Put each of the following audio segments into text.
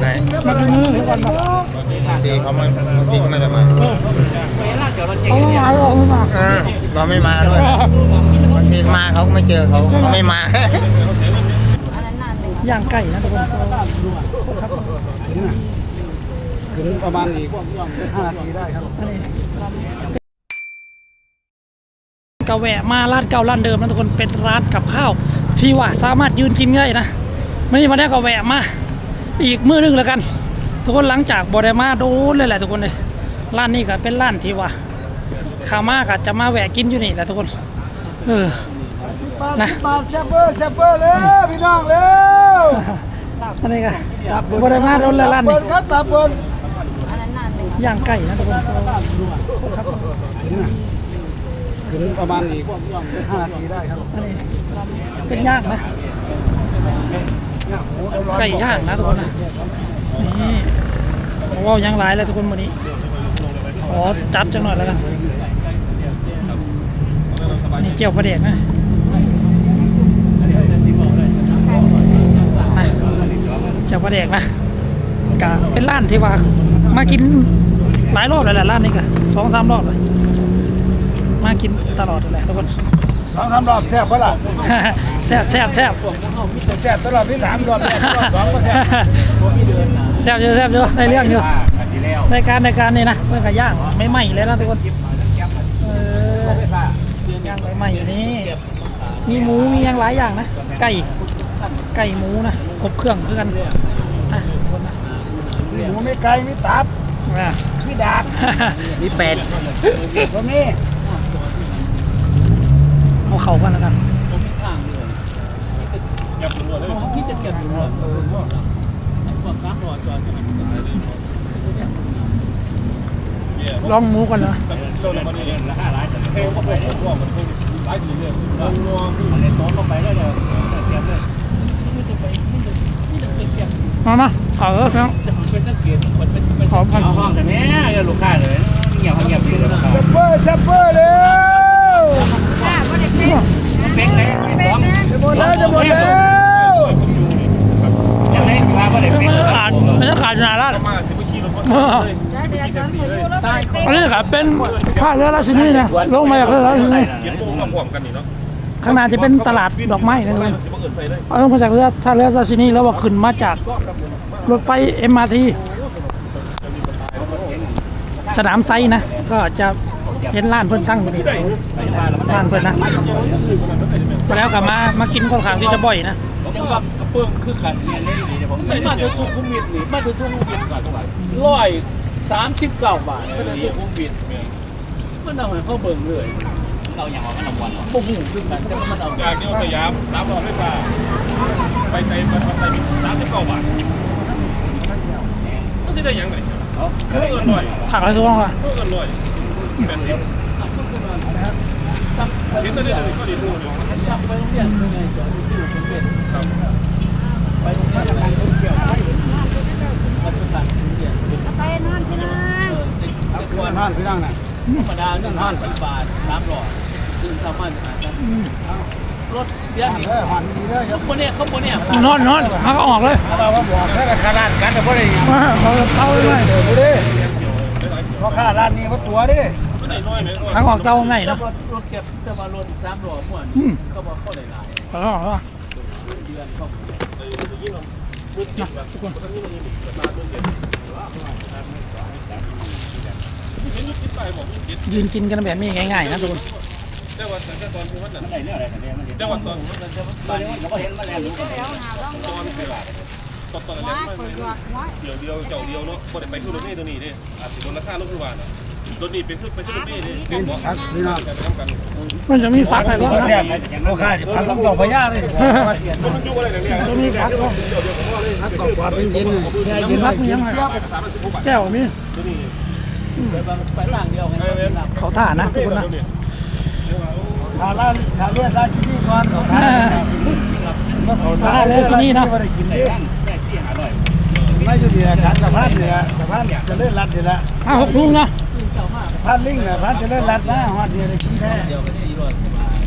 ไหนมาดูมือทุกวันมาบางทีเขาไม่บางทีก็ไม่ได้มาเอาไม่มาเอามาอ่าเราไม่มาด้วยบางทีมาเขาก็ไม่เจอเขาเขาไม่มา ย่างไก่นะทุกคนถึงประมาณอีก5นาทีได้ครับกาแวะมาร้านเก่าร้านเดิมนะทุกคนเป็นร้านกับข้าว ที่ว่าสามารถยืนกินได้นะไม่ได้มาได้ก็แวะมา อีกมื้อหนึงแล้วกัน ทุกคนหลังจากบอดมาโดนเลยแหละทุกคนเลยร้านนี้ก็เป็นร้านที่ว่าขามาก็จะมาแวะกินอยู่นี่แหละทุกคน เออนะมาแซ่บเบอร์แซ่บเบอร์เลยพี่น้องเร็วอันนี้ก็บอดมาโดนเลยร้านเบินี้ร์ครับตับเบิร์ย่างไก่นะทุกคนถึงประมาณอีก5นาทีได้ครับอันนี้เป็นย่างนะ ไก่ย่างนะทุกคนนะนี่ว่ายังหลายเลยทุกคนวันนี้ขอจัดจังหน่อยแล้วกันนี่เจียวประเด็กนะนะเจียวประเด็กนะกะเป็นร้านที่ว่ามากินหลายรอบแล้วแหละร้านนี้กะสองสามรอบเลยมากินตลอดเลยแหละทุกคน องสามรอบแซ่บเปล่าแซ่บแซ่บแซ่บแซ่บตลอดที่สามรอบแซ่บรอบสองก็แซ่บแซ่บเยอะแซ่บเยอะได้เรื่องเยอะในการในการนี่นะเมื่อกย่างไม่ไหม้เลยนะทุกคนเออย่างไม่ไหม้อยู่นี่มีหมูมีอย่างหลายอย่างนะไก่ไก่หมูนะครบเครื่องคือกันนะทุกคนนะมีหมูมี ไก่มีตับอะมีดาบมีเป็ดตรงนี้เอาเข่ากันแล้วกันลองมูก่อนนะมามาเอาเออเพียงขอพันเอาห้องแต่แม่อย่าลูกค้าเลยเงียบเงียบดีเลยครับเบอร์ซ่บเบอร์เร็ว เป็นเลยไม่ฟ้อง จะหมดแล้วจะหมดแล้ว ยังไงว่าก็ได้ ไม่ เป็น ใช่ขาดไม่ใช่ขาดอยู่นานแล้วเออ อันนี้ครับเป็นภาคเรือราชินีนะลงมาจากเรือราชินีเย็นโมงมาพร้อมกันนี่เนาะข้างหน้าจะเป็นตลาดดอกไม้นะทุกคนเอิ้ยเอาลงมาจากเรือท่าเรือราชินีแล้วว่าขึ้นมาจากรถไฟเอ็มอาร์ทีสนามไซนะ ก็จะเห็นร้านเพิ่นตั้งนี่ร้านเพิ่นนะมาแล้วกลับมามากินค่อนข้างที่จะบ่อยนะจังหวัดกระเบื้องคือขันเนี่ยนี่ดีผมไม่มาถึงสุขุมวิทนี่มาถึงสุขุมวิทก่อนเท่าไหร่ร้อย สามสิบเก้าบาทก็ได้สุขุมวิทมันเอาให้เขาเบิ่งเลยเราอย่างว่ามันเอาวันโอ้โหคือกันแต่มันเอาจากนิวสยามสามรอบไฟฟ้าไปไต่ไปไต่บินสามสิบเก้าบาทมันสิได้หยังไงเพิ่มเงินหน่อยผักอะไรทุกคนล่ะเพิ่มเงินหน่อยแปดสิบเห็นได้เลยก็ดีดูอยู่จับไปโรงเรียนเป็นไงจะอยู่ที่โรงเรียนครับไปโรงเรียนกับการเกี่ยวมันเป็นการเรียนเป็น ไปนอนพี่น้องควรท่านพี่นั่งน่ะธรรมดาหนึ่งห้าสิบบาทสามร้อยซึ่งสามารถนะครับรถเยอะเออหันดีเลยครับนเนี้ยเขาคนเนี้ยนอนนอนมันก็ออกเลยเราก็บอกแค่ขนาดกันแต่บ่ได้มาเอาเข้าเลยเออบ่ได้เพราะค่าร้านนี้ว่าตัวดิไม่ได้น้อยเลยน้อยทั้งออกเตาไงแล้วเนาะรถเก็บแต่ว่ารถสามร้อยม่วนเขาบอกเขาได้หลายเอาออกเดือ นเขานะทุกคนเห็นยุคที่ไปบอกยุคที่ยืนกินกันแบบนี้ง่ายๆนะทุกคนแต่ว่าแต่ตอนที่วันนั้นได้เรื่องอะไรกันเนี่ยมันแต่ว่าตอนเราก็เห็นมาแล้วรู้เดี๋ยวหาต้องตอนเวลาตอนตอนว่าแรกเปิไม่ดหยอดน้อยเดียวเดียวเจ้าเดียวเนาะบ่ได้ไปขึ้นรถเมล์ตัวนี้เด้อาจสิลดราคาลงคือว่าน่ะ รถนี้เป็นขึ้นไปขึ้นรถเมล์เด้เป็นบ่ครับพี่น้อนทำกันมันจะมีฟักอะไรบ้างนะแซ่บลูกค้าจะพักลงต่อพญาเลยมันยูอะไรเนี่ยจะมีฟักบ้างพักก่อนกว่าเป็นเย็นเลยแช่เย็นฟักมีกิยังไงแก้วมีไปต่างเดียวเขาถ่านะทุกคนนะถ้าร้านถ้าเรียกร้าที่นี่ก่อนเอาทานถ่าเลยที่นี่นะไม่ด้กินดิแค่ที่หาน่อยไม่อยู่ดีนะฉันกับพันเนี่ยกับพันจะเล่นรัดนี่ละห้าหกลูกนะ พันลิงนะพันจะเล่นรัดนะฮอดเดียวได้กินแท้เดียวกันสี่ร้อย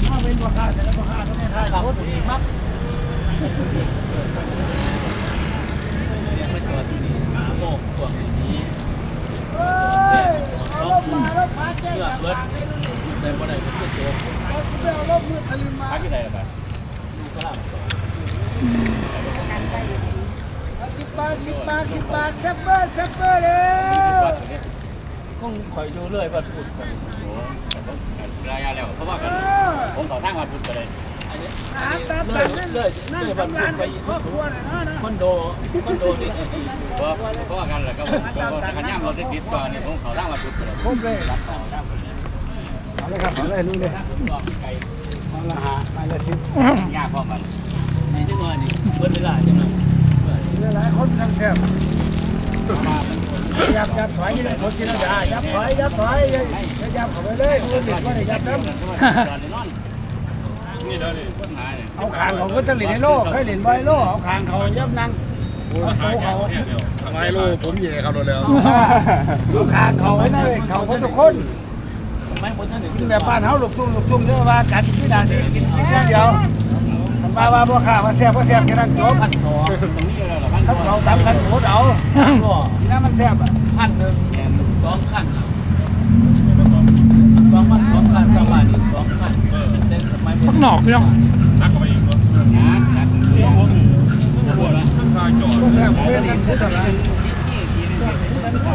ถ้าเป็นราคาแต่ละราคาก็ไม่ค่าเราก็ถูกมากมาจอดที่นี่หาโมกพวนี้เฮ้ยเอารถมาแล้วพาแจ้งเลือกเบิดแต่บ่ได้เป็นตัวเอารถมือทะลิมาพักที่ไหนล่ะครับลูกก็ล่างสองสิบบาทสิบบาทสิบบาทแซ่บเบอร์แซ่บเบอร์เร็ว คงคอยดูเรื่อยว่าพูดกันโอ้รายงานแล้วเพราะว่ากันผมต่อทางมาพูดกันเลยเรื่อยนนั่นเรื่อยนั่งเรื่อยวันทำพูงานไปครอบครัวนะคอนโดคอนโดนี่เพราะเพราะกันแหละก็ก็ขันย่ำรถติดก่อนนี่ผมเขาทางมาพูดกันเลยผมเลยรับต่อทางคนนี้เอาเลยครับเอาเลยนู่นเลยไกลเอาละหาไปละสิยากพอมันนี่จังหวะนี่เบิดเวลาจังหวะหลายคนนั่งแซ่บ ยับยับถอยนี่คนกินยายับถอยยับถอยยับยับเข้าไปเลยคนเด็กว่าได้ยับน้ำเลยเอาขางเขาก็จะหลินในโลกให้หลินไว้โลกเอาขางเขายับนั่งเอาโตเขาไม้ลูกผมเย่เขาเลยแล้วเอาขางเขาไว้นั่นเลยเขาก็ทุกคนไม่พ้นท่านถึงแบบบ้านเฮาลูกทุ่งลูกทุ่งเด้อว่ากันที่ด่านนี้กินกินอย่างเดียว มาว่าบ่ข้ามาแซ่บบ่แซ่บแค่นั้นจบพันสองตรงนี้เลยหรอพันสถ้าองเขาตามกันโหดเอาที่นั้นมันแซ่บอะพันหนึ่งสองพันสองพันสองพันสองพันสองพันเออเต็มสมัยพักหนอกพี่น้องนักเข้าอีกเนาะนะนะเรียกว่าหัวละทั้งทายจอดแซ่บเว้นกันคือเท่าไหร่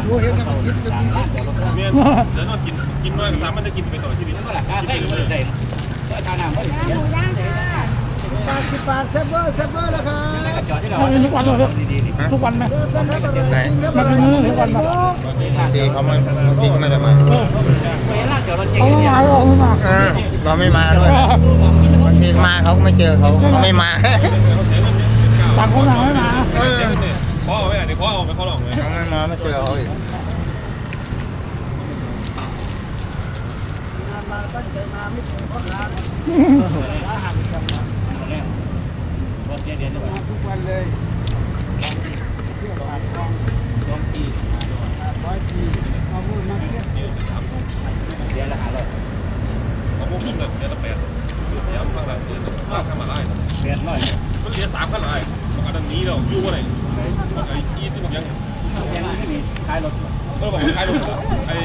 รู้เห็นกันคิดเป็นที่สิบเมียนเดี๋ยวนอนกินกินน้อยสามมันจะกินไปต่อชีวิตก็หลักการได้ก็ได้ก็ทาน้ำก็ได้เสีย บาทสิบบาทแซ่บเบอร์แซบเบอร์แล้วครับก็จอดที่เราดีๆทุกวันไหมไหนมันเป็นมื้อทุกวันปะบางทีเขาไม่บางทีเขาไม่ได้มาเวลาจอดรถเจ๊เอางมาเนี่ยเอามาเราไม่มาด้วยบางทีมาเขาไม่เจอเขาเขาไม่มาต่างคนต่างไม่มาเออขอเอาไว้เดี๋ยวขอเอาไปขอลองเลยเขาไม่มาไม่เจอเขาอีกมาตั้งใจมาไม่ถึงคนร้านก็ เสียเดือนจะทุกวันเลยเที่ยวผ่านคลองสองปีร้อยปีมาพูดมาเที่ยวเดือนละห้าร้อยเอาพวกผมแบบเดือนละแปดย้ำข้างหลังเดือนละข้ามาไล่เดือนร้อยมันเหลือสามข้างหลังมันอันนี้เราอยู่ว่าไหนไอ้อีที่มันยังเดือนนี้มีขายรถเออบอกขายลงไอ้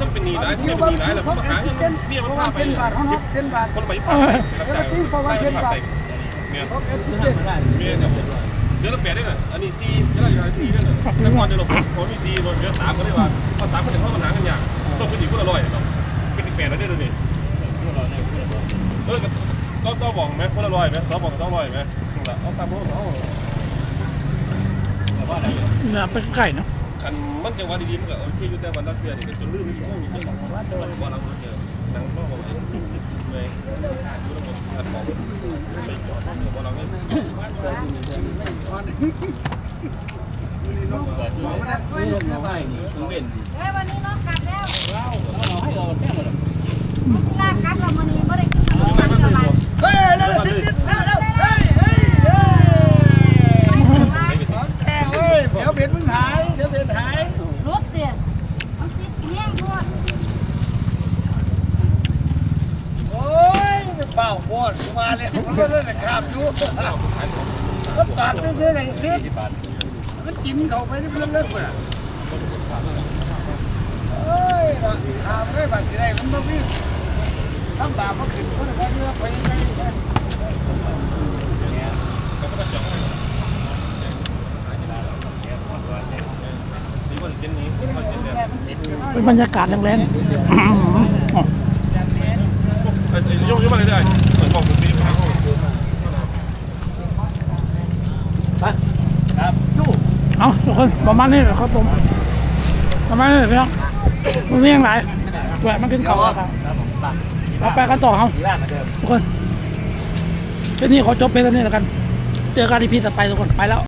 ต้องเป็นนีนะเที่ยวเป็นบ้านนีนะแล้วพวกมาแอหานซิเจนเนี่ยเพมันราะพาว่าไปเจนบาทเขาเนาะเจนบาทคนไปผ่าเนี่ยพวกแอนซิเจน ไม่ได้เมียเนี่ยเดือนละแปดได้น่ะอันนี้สี่เดือนละสี่ได้น่ะแต่ก่อนจะลงผมมีสี่เดือนสามก็ได้ว่าพอสามก็ถึงเข้าปัญหากันอย่างต้องเป็นอีกคนละร้อยเป็นอีกแปดแล้วได้เลยเออก็ก็บอกไหมคนละร้อยไหมสองบอกสองร้อยไหมถูกละเอาตามพวกเขาแต่ว่าอะไรเนี่ยเป็นไก่เนาะคันมันจังหวะดีๆมันก็โอเคอยู่แต่วันละเทื่อนี่ก็จนลืมช่วงนี้มันบอกว่าตัวบ่เราเทื่อนังก็บอก เลยเลยอยู่ระบบคันบอกไปบ่เราเนี่ลงมาให้นี่ต้องเว้นเอ้ยวันนี้น้องกลับแล้ว เราให้เราแค่หมด ที่ลากกลับเราวันนี้ไม่ได้กินน้ำมันเท่าไหร่ เฮ้ยแล้วซิเจนแล้วเฮ้ยเฮ้ยเฮ้ยแค่เฮ้ยเดี๋ยวเบ็ดมึงหายเดี๋ยวเบ็ดหาย รถเดียวมันซิดกินแห้งทั่ว โอ้ ยเปล่าโคตรมาเลยมันก็เล่นข้ามอยู่มันปาดเรื่อยๆไงซิมันกินเขาไปนี่มันเลิกเลยเฮ้ยหาไม่ได้บาดสิได้มันบ่มีทำบาปมาขึ้นคนละเนื้อไปยังไงเขาก็จับนี่มันเป็นนี้มันเป็นเนี่ยเป็นบรรยากาศแรงๆ อ๋อไอ้ยกยกมาเลยได้เหมือนบองห้องไปครับสู้เอาทุกคนประมาณนี้แหละครับผมประมาณนี้พี่น้องมันมีอย่างไรแหวะมันขึ้นเขาแล้วครับเราไปกันต่อครับทุกคนทีนี้ขอจบเป็นเท่านี้แล้วกัน เจอกันอีพีต่อไปทุกคนไปแล้ว